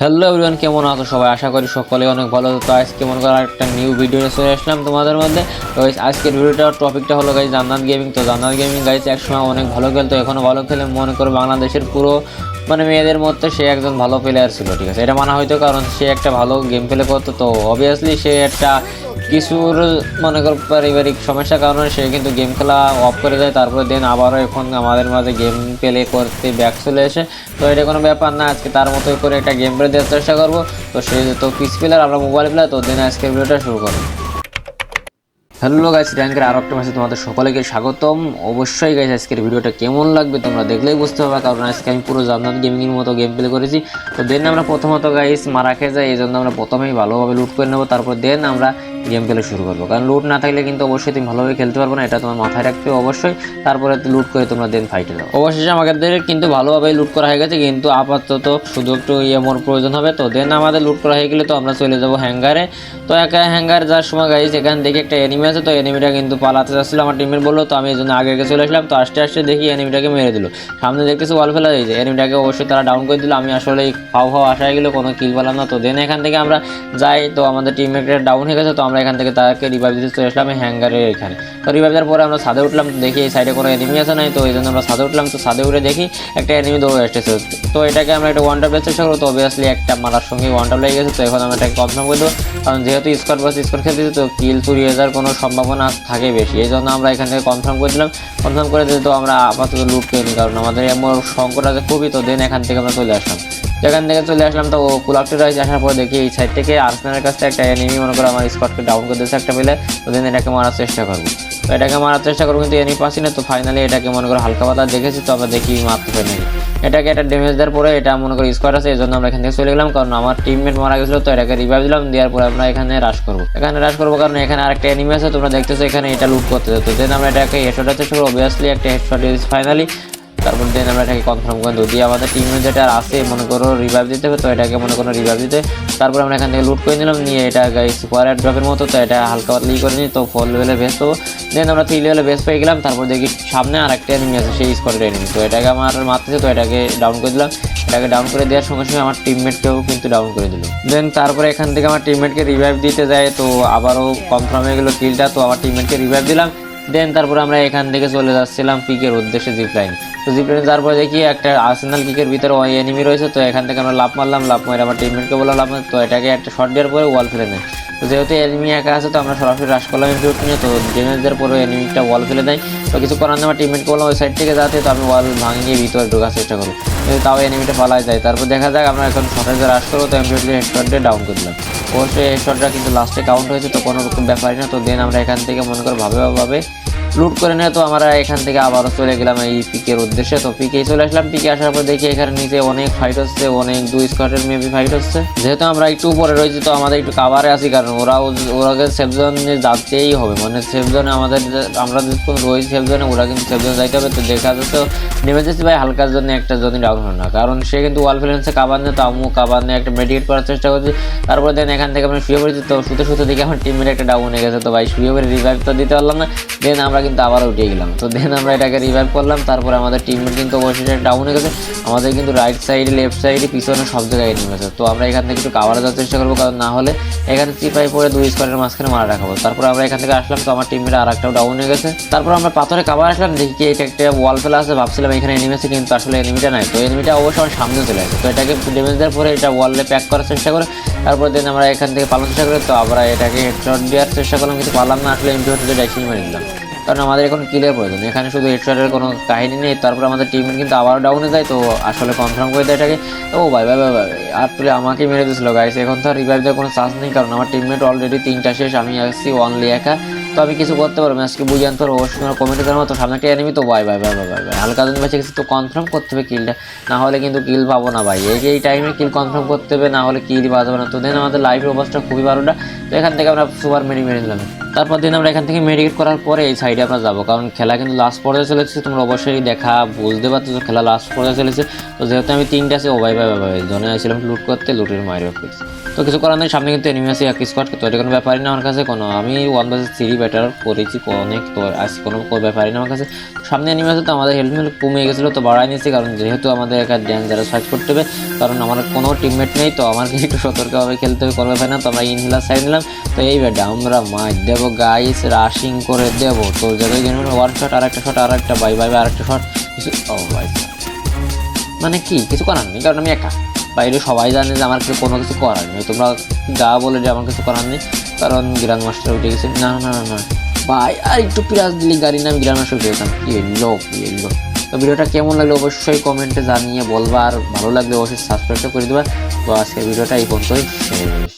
Hello everyone কেমন আছো সবাই? আশা করি সকলে অনেক ভালো। তো আজকে মনে করো একটা নিউ ভিডিও নিয়ে চলে আসলাম তোমাদের মধ্যে। তো আজকের ভিডিওটার টপিকটা হলো গাইজ জান্নাত গেমিং তো জান্নাত গেমিং গাইজ একসময় অনেক ভালো খেলতো এখনও ভালো খেলে। মনে করো বাংলাদেশের পুরো মানে মেয়েদের মধ্যে সে একজন ভালো প্লেয়ার ছিল, ঠিক আছে? এটা মানা হয়তো কারণ সে একটা ভালো গেম খেলে করতো। তো অবভিয়াসলি সে একটা কিছুর মনে কর পারিবারিক সমস্যার কারণে সে কিন্তু গেম খেলা অফ করে দেয়। তারপরে দেন আবারও এখন আমাদের মাঝে গেম প্লে করতে ব্যাক চলে এসে। তো এটা কোনো ব্যাপার না, আজকে তার মতোই করে একটা গেম প্লে দেওয়ার চেষ্টা করব। তো সে তো পিস প্লেয়ার আমরা মোবাইল প্লেয়ার তো দেন আজকের ভিডিওটা শুরু করব। হ্যালো গাইস র্যাঙ্কের আরও একটা ম্যাচে তোমাদের সকলকে স্বাগতম। অবশ্যই গাইস আজকের ভিডিওটা কেমন লাগবে তোমরা দেখলেই বুঝতে পারবে, কারণ আজকে আমি পুরো জান্নাত গেমিংয়ের মতো গেম প্লে করেছি। তো দেন আমরা প্রথমত গাইস মারা খেয়ে যাই, এই জন্য আমরা প্রথমেই ভালোভাবে লুট করে নেব। তারপর দেন আমরা গেম প্লে শুরু করব। কারণ লুট না থাকলে কিন্তু অবশ্যই তুমি ভালোভাবে খেলতে পারব না, এটা তোমার মাথায় রাখতে অবশ্যই। তারপরে লুট করে তোমরা দেন ফাইটে যাও। অবশেষে আমাদের কিন্তু ভালোভাবে লুট করা হয়ে গেছে, কিন্তু আপাতত শুধু একটু ইয়েমোর প্রয়োজন হবে। তো দেন আমাদের লুট করা হয়ে গেলে তো আমরা চলে যাব হ্যাঙ্গারে তো একা হ্যাঙ্গার যাওয়ার সময় গাইস এখান থেকে একটা এনিমি আছে, তো এনিমিটা কিন্তু পালাতে যাচ্ছিল, আমার টিমের বলল, তো আমি এই জন্য আগে আগে চলে আসলাম। তো আস্তে আস্তে দেখি এনিমিটাকে মেরে দিল। সামনে দেখতেছি ওয়াল ফেলা হয়েছে এনিমিটাকে অবশ্যই তারা ডাউন করে দিল। আমি আসলে এই ফাও ফাও আসা গেলো কোনো কিল পেলাম না। তো দেন এখান থেকে আমরা যাই, তো আমাদের টিমমেটটা ডাউন হয়ে গেছে, তো আমরা এখান থেকে তাকে রিভাইভ দিতে চলে আসলাম হ্যাঙ্গারের এখানে। তো রিভাইভ দেওয়ার পরে আমরা ছাদে উঠলাম, দেখি এই সাইডে কোনো এনিমি আছে নাই, তো এই জন্য আমরা ছাদে উঠলাম, তো ছাদে উঠে দেখি একটা এনিমি দৌড়ে আসতেছে। তো এটাকে আমরা একটা ওয়ান টাপের চেষ্টা করব, তো অবভিয়াসলি একটা মারার সঙ্গে ওয়ান টাপ লেগে গেছে, তো এখন আমরা এটাকে কনফার্ম করে দেবো। কারণ যেহেতু স্কোয়াড বাস স্কোয়াড খেলতেছি তো কিল চুরি হয়ে যাওয়ার কোনো সম্ভাবনা থাকে বেশি। এই জন্য আমরা এখান থেকে কনফার্ম করে দিলাম। কনফার্ম করে দিলে তো আমরা আপাতত লুট করিনি কারণ আমাদের এমন সংকট আছে খুবই, তো দেন এখান থেকে আমরা চলে আসলাম। যেখান থেকে চলে আসলাম, তো কুলাপটি রয়েছে আসার পর দেখি এই সাইড থেকে আর্সেনালের কাছ একটা এনিমি মনে করো আমার স্কটকে ডাউন করে দিয়েছে একটা পেলে, তো দেন এটাকে মারার চেষ্টা করব। তো এটাকে মারার চেষ্টা করব কিন্তু এনিমি পাচ্ছি না, তো ফাইনালি এটাকে মনে করো হালকা পাতা দেখেছি, তো আমরা দেখি মারতে পারি নাকি। এটাকে একটা ড্যামেজ দেওয়ার পরে এটা মনে করি স্কোয়াড আছে এই জন্য আমরা এখান থেকে চলে গেলাম, কারণ আমার টিমমেট মারা গেছিল, তো এটাকে রিভাইভ দিলাম, দেওয়ার পরে আমরা এখানে রাশ করব। এখানে রাশ করব কারণ এখানে আরেকটা এনিমি আছে, তোমরা দেখতেছো এখানে এটা লুট করতে যেত দেন আমরা এটাকে হেডশট আছে শুরু অবভিয়াসলি একটা হেডশট ফাইনালি তারপর দেন আমরা এটাকে কনফার্ম করে যদি আমাদের টিমে যেটা আছে, মনে করো রিভাইভ দিতে হবে, তো এটাকে মনে করো রিভাইভ দিতে। তারপর আমরা এখান থেকে লুট করে নিলাম, নিয়ে এটা গাইস সুপার ড্রপের মতো, তো এটা হালকা পাতলি করে নিই, তো ফোর লেভেলে বেস্ট হব দেন আমরা থ্রি লেভেলে বেস্ট পেয়ে গেলাম, তারপর দেখি সামনে আর একটা এনিমি আছে, সেই স্কোয়াডের এনিমি তো এটাকে আমার মারতেছে, তো এটাকে ডাউন করে দিলাম। এটাকে ডাউন করে দেওয়ার সঙ্গে সঙ্গে আমার টিমমেটকেও কিন্তু ডাউন করে দিল। দেন তারপরে এখান থেকে আমার টিমমেটকে রিভাইভ দিতে যায়, তো আবারও কনফার্ম হয়ে গেলো কিলটা তো আমার টিমমেটকে রিভাইভ দিলাম। দেন তারপরে আমরা এখান থেকে চলে যাচ্ছিলাম পিকের উদ্দেশ্যে জিপ লাইন তো জিপ লাইনে যাওয়ার পরে দেখি একটা আর্সেনাল পিকের ভিতরে ওই এনিমি রয়েছে, তো এখান থেকে আমরা লাভ মারলাম লাভ মারে আমার টিমমেটকে বললাম লাভ তো এটাকে একটা শর্ট দেওয়ার পরে ওয়াল ফেলে নেয় তো যেহেতু এনিমি একা আছে, তো আমরা সরাসরি রাশ করলাম ইনফিউট নিয়ে, তো ড্যামেজ দেওয়ার পরে এনিমিটা ওয়াল ফেলে দেয়। তো কিছু করার নেই আমার টিমমেটকে বললাম, ওই সাইড থেকে যাতে তো আমি ওয়াল ভাঙিয়ে ভিতরে ঢোকার চেষ্টা করব। কিন্তু তাও এনিমিটা পালায় যায়। তারপর দেখা যাক, আমরা এখন শর্টেজে রাশ করব, তো এমপিউটকে হেডশট দিয়ে ডাউন করে দিলাম। অবশ্যই হেডশটটা কিন্তু লাস্টে কাউন্ট হয়েছে, তো কোনো রকম ব্যাপারই না। তো দেন আমরা এখান থেকে মনে করো ভাবে ভাবে লুট করে নিয়ে, তো আমরা এখান থেকে আবারও চলে গেলাম এই পিকের উদ্দেশ্যে। তো পিকে চলে আসলাম। পিকে আসার পর দেখি এখানে নিচে অনেক ফাইট হচ্ছে, অনেক দুই স্কোয়াডের মেবি ফাইট হচ্ছে। যেহেতু আমরা একটু উপরে রয়েছি, তো আমাদের একটু কাভারে আছি, কারণ ওরাও ওরাকে সেফ জোনে যাতেই হবে। মানে সেফ জোনে আমাদের আমরা যখন রয়েছি সেফ জোনে ওরা কিন্তু সেফ জোনে যাইতে হবে। তো দেখা যাচ্ছে নেমে যাচ্ছে ভাই হালকার জন্য একটা জন্য ডাউন হলো না। কারণ সে কিন্তু ওয়াল ফিলেন্সে কাবার নিয়ে, তো আমু কাবার নিয়ে একটা মেডিকেট করার চেষ্টা করছি। তারপর দেন এখান থেকে আমরা শুয়ে পড়েছি, তো শুতে শুতে দেখি আমার টিমের একটা ডাউন হয়ে গেছে। তো ভাই শুয়ে পড়ে রিভাইভ তো দিতে পারলাম না। দেন আমরা কিন্তু আবার উঠে গেলাম। তো দেন আমরা এটাকে রিভাইভ করলাম, তারপর আমাদের টিমমেট কিন্তু অবশ্যই ডাউন হয়ে গেছে। আমাদের কিন্তু রাইট সাইডে লেফট সাইডে পিছনে সব জায়গায় নেমেছে তো আমরা এখান থেকে একটু কাভার দেওয়ার চেষ্টা করব, কারণ না হলে এখানে চিপাই পরে দুই স্কোয়ারের মাঝখানে মারা রাখাবো তারপর আমরা এখান থেকে আসলাম, তো আমার টিমের আর একটাও ডাউন হয়ে গেছে। তারপর আমরা পাথরে কাভার আসলাম, দেখি এটা একটা ওয়াল ফেলা আছে, ভাবছিলাম এখানে এনিমি আছে, কিন্তু আসলে এনিমিটা নাই। তো এনিমিটা অবশ্যই আমার সামনে চলে আসে। তো এটাকে ড্যামেজ দেওয়ার পরে এটা ওয়ালে প্যাক করার চেষ্টা করে, তারপর দেন আমরা এখান থেকে পালানোর চেষ্টা করি, তো আমরা এটাকে হেডশট দেওয়ার চেষ্টা করলাম, কিন্তু পারলাম না, আসলে এমপি হতে ডাইসিং মেরে দিলাম কারণ আমাদের এখন ক্লিয়ার প্রয়োজন। এখানে শুধু হেডশটের কোনো কাহিনী নেই, তারপর আমাদের টিমমেট কিন্তু আবারও ডাউনে যায়, তো আসলে কনফার্ম করে দেয় এটাকে। ও ভাই ভাই ভাই আর তুলে আমাকে মেরে দিয়েছিল গাইস এখন তো আর রিভাইভ দেওয়ার কোনো চান্স নেই, কারণ আমার টিমমেট অলরেডি তিনটা শেষ, আমি আসছি অনলি একা। তো আমি কিছু করতে পারব ম্যাচকে বুঝে আনতে পারব অবশ্যই তোমার কমেন্টে জানাব তো সামনে একটা এনিমি তো ভাই ভাই ভাই ভাই ভাই হালকা দিন বেঁচে গেছি তো কনফার্ম করতে হবে কিলটা না হলে কিন্তু কিল পাবো না ভাই এই যে এই টাইমে কিল কনফার্ম করতে হবে না হলে কিল পাওয়া যাবে না তো দেন আমাদের লাইফের অবস্থা খুবই ভালোটা তো এখান থেকে আমরা সুপার মেডি মেরে নিলাম তারপর দিন আমরা এখান থেকে মেডিকেট করার পরে এই সাইডে আমরা যাব কারণ খেলা কিন্তু লাস্ট পর্যায়ে চলেছে তোমরা অবশ্যই দেখা বুঝতে পারছ যে খেলা লাস্ট পর্যায়ে চলেছে তো যেহেতু আমি তিনটা আছে ও ভাই ভাই ভাই জনে আসছিলাম লুট করতে লুটের মাইরে ফেলছি তো কিছু করার নেই, সামনে কিন্তু এনিমি আছে এক স্কোয়াড তো এটা কোনো ব্যাপারই না আমার কাছে, কোনো, আমি ওয়ান বাসে থ্রি ব্যাটার করেছি অনেক তো আজ কোনো ব্যাপারই না আমার কাছে। সামনে এনিমি আছে, তো আমাদের হেলমেট কমে গেছিল, তো বাড়াই নিয়েছি, কারণ যেহেতু আমাদের একটা ডেঞ্জারাস ফাইট করতে হবে, কারণ আমার কোনো টিমমেট নেই, তো আমাকে একটু সতর্কভাবে খেলতে হবে, কোনো ব্যাপার না, তো আমরা ইনহিলার সাইড নিলাম, তো এই ব্যাটা আমরা মাছ দেবো গাইস রাশিং করে দেবো, তো জায়গায় ওয়ান শট আর একটা শট আর একটা বাই বাই আর একটা শট কিছু ও ভাই মানে কি? কিছু করার নেই, কারণ আমি একা। বাইরে সবাই জানে যে আমার কিছু কোনো কিছু করার নেই। তোমরা যা বলে যে আমার কিছু করার নেই, কারণ গ্র্যান্ড মাস্টার উঠে গেছে। না না না না। ভাই, আর একটু পিরাজ দিলি গাড়ি নাম গ্র্যান্ড মাস্টার উঠে যেতাম কি এলো কি এলো। তো ভিডিওটা কেমন লাগল অবশ্যই কমেন্টে জানিয়ে বলবা, আর ভালো লাগলে অবশ্যই সাবস্ক্রাইবটা করে দেবা। তো আজকের ভিডিওটা এই পর্যন্তই। শেষ।